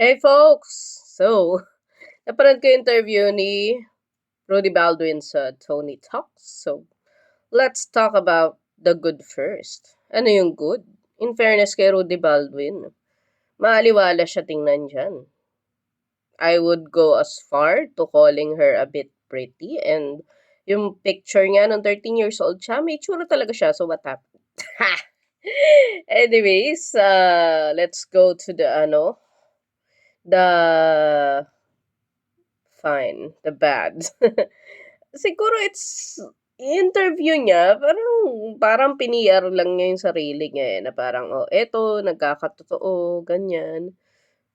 Hey folks! So, napanood ko yung interview ni Rudy Baldwin sa Tony Talks. So, let's talk about the good first. Ano yung good? In fairness kay Rudy Baldwin, maaliwala siya tingnan dyan. I would go as far to calling her a bit pretty and yung picture niya nung 13 years old siya, may tsura talaga siya. So, what happened? Anyways, uh, let's go to the ano, the fine, the bad. Siguro it's interview niya, parang parang piniyar lang niya yung sarili niya eh, na parang, oh, eto, nagkakatotoo, ganyan.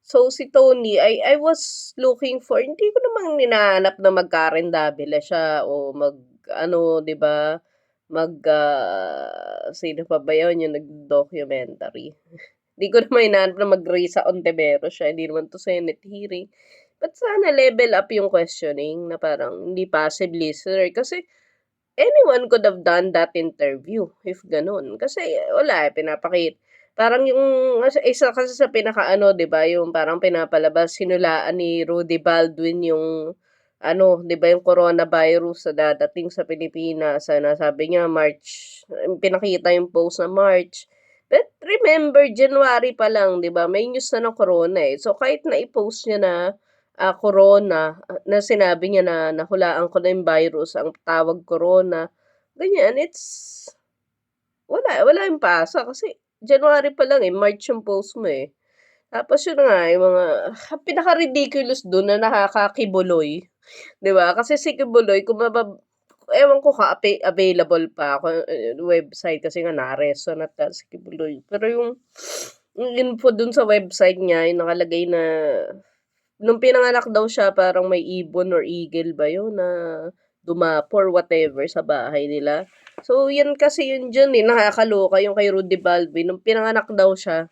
So, si Tony, I, I was looking for, hindi ko namang ninahanap na magkarendabila siya o mag, ano, di ba, mag, uh, sino pa ba yun, yung nag-documentary. Hindi ko naman hinahanap na mag-Risa Ontivero siya, hindi naman to Senate hearing. But sana level up yung questioning na parang hindi passive listener. Kasi anyone could have done that interview if ganun. Kasi wala eh, pinapakita. Parang yung isa kasi sa pinakaano, 'di ba, yung parang pinapalabas sinulaan ni Rudy Baldwin yung ano, 'di ba, yung coronavirus sa dadating sa Pilipinas. Na sabi niya March, pinakita yung post na March But remember, January pa lang, 'di ba? May news na ng corona eh. So kahit na i-post niya na uh, corona, uh, na sinabi niya na nahulaan ko na yung virus, ang tawag corona, ganyan, it's wala, wala yung pasa kasi January pa lang eh, March yung post mo eh. Tapos yun nga, yung mga pinaka-ridiculous doon na nakakakibuloy. 'Di ba? Kasi si Kibuloy, kung mabab ewan ko ka available pa ako uh, website kasi nga nareso na si Kibuloy. Pero yung, info dun sa website niya, yung nakalagay na nung pinanganak daw siya parang may ibon or eagle ba yun na dumapo whatever sa bahay nila. So, yan kasi yun dyan eh, nakakaloka yung kay Rudy Balbi. Nung pinanganak daw siya,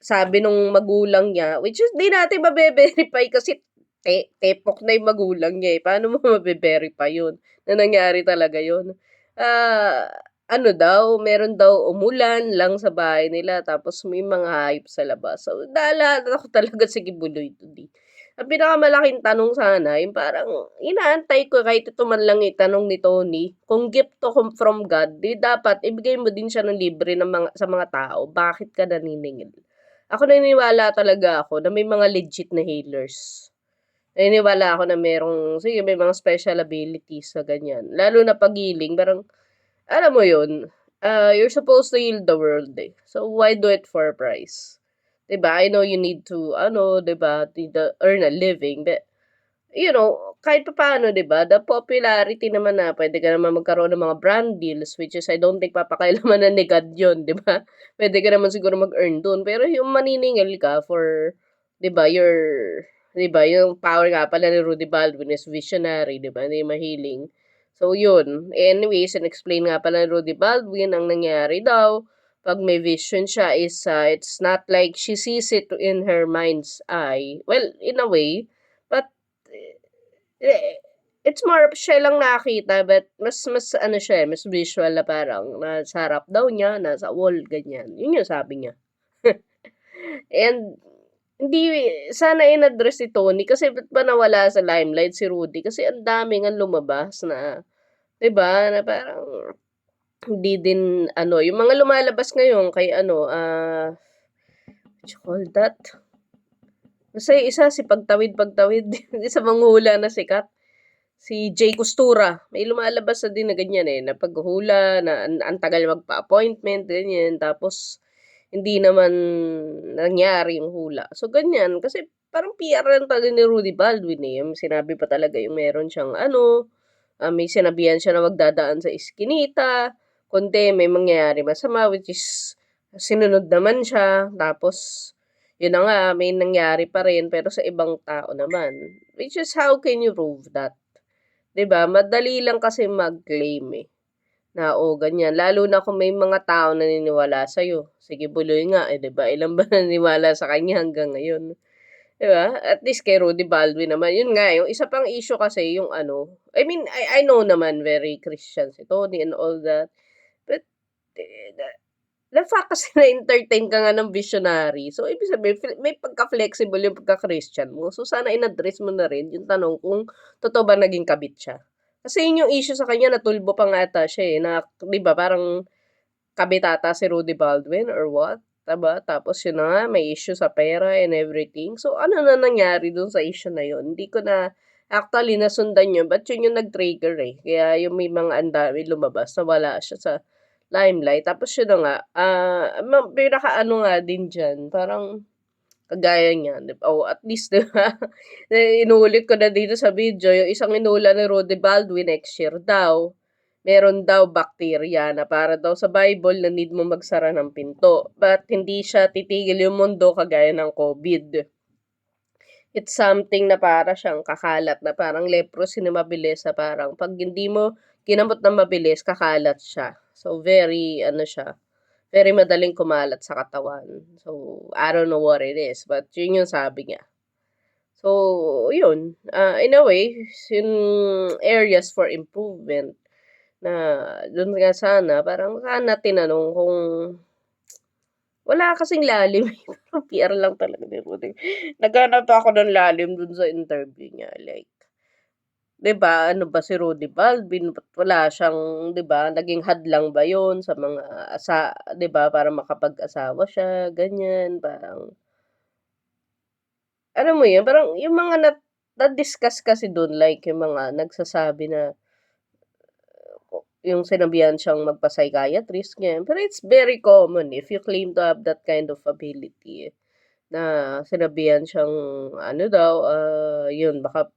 sabi nung magulang niya, which is di natin mabe-verify kasi te tepok na yung magulang niya eh. Paano mo mabe-verify yun? Na nangyari talaga yun. Ah, ano daw, meron daw umulan lang sa bahay nila tapos may mga hype sa labas. So, naalala ako talaga si Kibuloy today. Ang pinakamalaking tanong sana, yung parang inaantay ko kahit ito man lang itanong ni Tony, kung gift to from God, di dapat ibigay mo din siya ng libre ng mga, sa mga tao. Bakit ka naniningil? Ako naniniwala talaga ako na may mga legit na healers. Naniniwala ako na merong, sige, may mga special abilities sa ganyan. Lalo na pagiling, parang, alam mo yun, uh, you're supposed to heal the world eh. So, why do it for a price? Diba? I know you need to, ano, diba, to earn a living, but, you know, kahit pa paano, diba, the popularity naman na, pwede ka naman magkaroon ng mga brand deals, which is, I don't think papakailaman na ni God yun, diba? Pwede ka naman siguro mag-earn dun, pero yung maniningil ka for, diba, your 'Di ba, yung power nga pala ni Rudy Baldwin is visionary, 'di ba, hindi mahiling. So, yun. Anyways, and-explain nga pala ni Rudy Baldwin ang nangyari daw pag may vision siya is uh, it's not like she sees it in her mind's eye. Well, in a way, but eh, it's more siya lang nakita but mas mas ano siya eh, mas visual na parang nasa harap daw niya, nasa wall, ganyan. Yun yung sabi niya. And hindi, sana in-address ni Tony kasi ba't ba nawala sa limelight si Rudy? Kasi ang dami ngang lumabas na, 'di ba, na parang hindi din ano, yung mga lumalabas ngayon kay ano, ah, what you call that? Basta isa si Pagtawid-Pagtawid, sa manghula na sikat. Si Jay Costura, may lumalabas na din na ganyan eh, na paghuhula, na ang tagal magpa-appointment, ganyan. Tapos, hindi naman nangyari yung hula. So, ganyan. Kasi parang PR lang talaga ni Rudy Baldwin eh. Sinabi pa talaga yung meron siyang ano, uh, may sinabihan siya na magdadaan sa iskinita, kundi may mangyayari masama, which is sinunod naman siya. Tapos, yun na nga, may nangyari pa rin, pero sa ibang tao naman. Which is, how can you prove that? 'Di ba Madali lang kasi mag-claim eh na, o ganyan. Lalo na kung may mga tao na naniniwala sa'yo. Sige, buloy nga, eh, di ba? Ilan ba naniniwala sa kanya hanggang ngayon? Di ba? At least kay Rudy Baldwin naman. Yun nga, yung isa pang issue kasi, yung ano, I mean, I, I know naman very Christian si Tony and all that. But, The fact kasi na-entertain ka nga ng visionary, so ibig sabihin may pagka-flexible yung pagka-Christian mo. So sana in-address mo na rin yung tanong kung totoo ba naging kabit siya. Kasi yun yung issue sa kanya natulbo pa nga ata siya, eh, na 'di ba parang kabit ata si Rudy Baldwin or what, 'di ba? Tapos yun na nga may issue sa pera and everything. So ano na nangyari dun sa issue na yun, hindi ko na actually nasundan yun, but yun yung nag-trigger, eh. Kaya yung may mga ang dami lumabas na wala siya sa limelight. Tapos yun na nga, ah, ma pinakaano nga din diyan, parang kagaya niyan, 'di oh, at least 'di ba, eh, inuulit ko na dito sa video, yung isang hinula ni Rudy Baldwin next year daw, meron daw bacteria na para daw sa Bible na need mo magsara ng pinto, but hindi siya titigil yung mundo kagaya ng COVID. It's something na para siyang kakalat na parang leprosy na mabilis na parang 'pag hindi mo ginamot ng mabilis kakalat siya. So very ano siya, very madaling kumalat sa katawan. So, I don't know what it is, but yun yung sabi niya. So, yun, ah, in a way, yung areas for improvement na dun nga sana parang sana tinanong kung wala kasing lalim, PR lang talaga. Naghanap ako ng lalim dun sa interview niya, like 'di ba, ano ba si Rudy Baldwin, ba't wala siyang 'di ba, naging hadlang ba yun sa mga sa 'di ba, para makapag-asawa siya, ganyan, parang alam mo yun, parang yung mga na na-discuss kasi dun like yung mga nagsasabi na yung sinabihan siyang magpa-psychiatrist, ganyan. Pero it's very common if you claim to have that kind of ability, na sinabihan siyang ano daw, ah, yun baka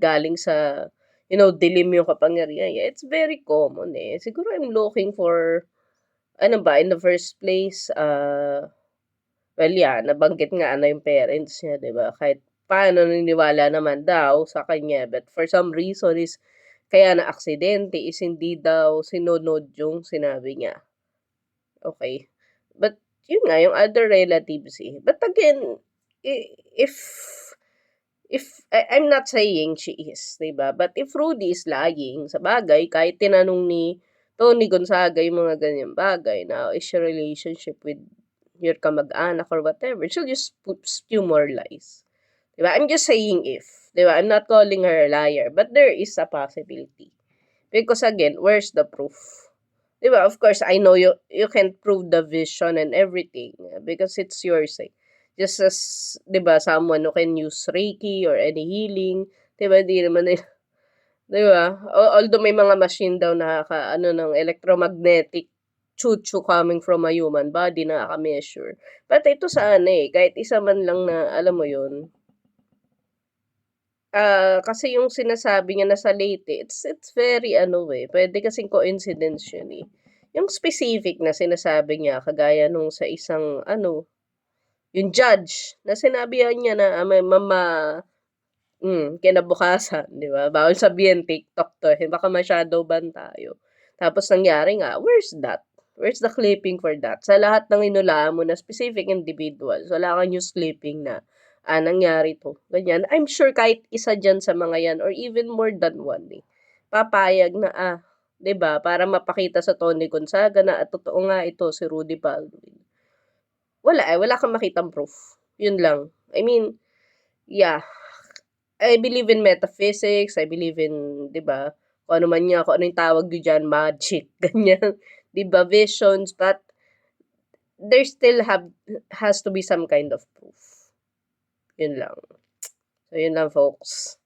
galing sa, you know, dilim yung kapangyarihan niya, it's very common, eh. Siguro I'm looking for ano ba, in the first place, ah, well, yeah, nabanggit nga na yung parents niya, 'di ba, kahit paano naniniwala naman daw sa kanya, but for some reason is kaya naaksidente is hindi daw sinunod yung sinabi niya. Okey, but yun nga yung other relatives, eh, but again, if if I I'm not saying she is, 'di ba, but if Rudy is lying, sabagay kahit tinanong ni Tony Gonzaga yung mga ganyang bagay na, "Is your relationship with your kamag-anak or whatever," she'll just put spew more lies, 'di ba? I'm just saying if, 'di ba, I'm not calling her a liar, but there is a possibility. Because again, where's the proof? 'Di ba, of course I know you you can't prove the vision and everything because it's yours, eh. Just as 'di ba, someone who can use Reiki or any healing, 'di ba, di naman nila 'di ba? Al although may mga machine daw nakakaano ng electromagnetic chu-chu coming from a human body, nakaka-measure. But ito sana, eh, kahit isa man lang na alam mo yun ah, kasi yung sinasabi niya na sa Leyte, it's it's very ano, eh, puwede kasing coincidence yun, eh. Yung specific na sinasabi niya kagaya nung sa isang ano, yung judge na sinabihan niya na, ah, may mama hmm, kinabukasan, 'di ba, bawal sabihin TikTok 'to, eh, baka ma-shadow ban tayo. Tapos nangyari nga, where's that? Where's the clipping for that? Sa lahat ng hinulaan mo na specific individuals, wala kang news clipping na, ah, nangyari 'to, ganyan. I'm sure kahit isa diyan sa mga 'yan or even more than one, eh, papayag na, ah, 'di ba, para mapakita sa Tony Gonzaga na, ah, totoo nga ito si Rudy Baldwin. Wala, eh, wala kang makitang proof, yun lang. I mean, yeah, I believe in metaphysics, I believe in 'di ba, kung ano man yan, kung ano yung tawag niyo diyan, magic, ganyan, 'di ba, visions, but there still have has to be some kind of proof. Yun lang. So, yun lang folks.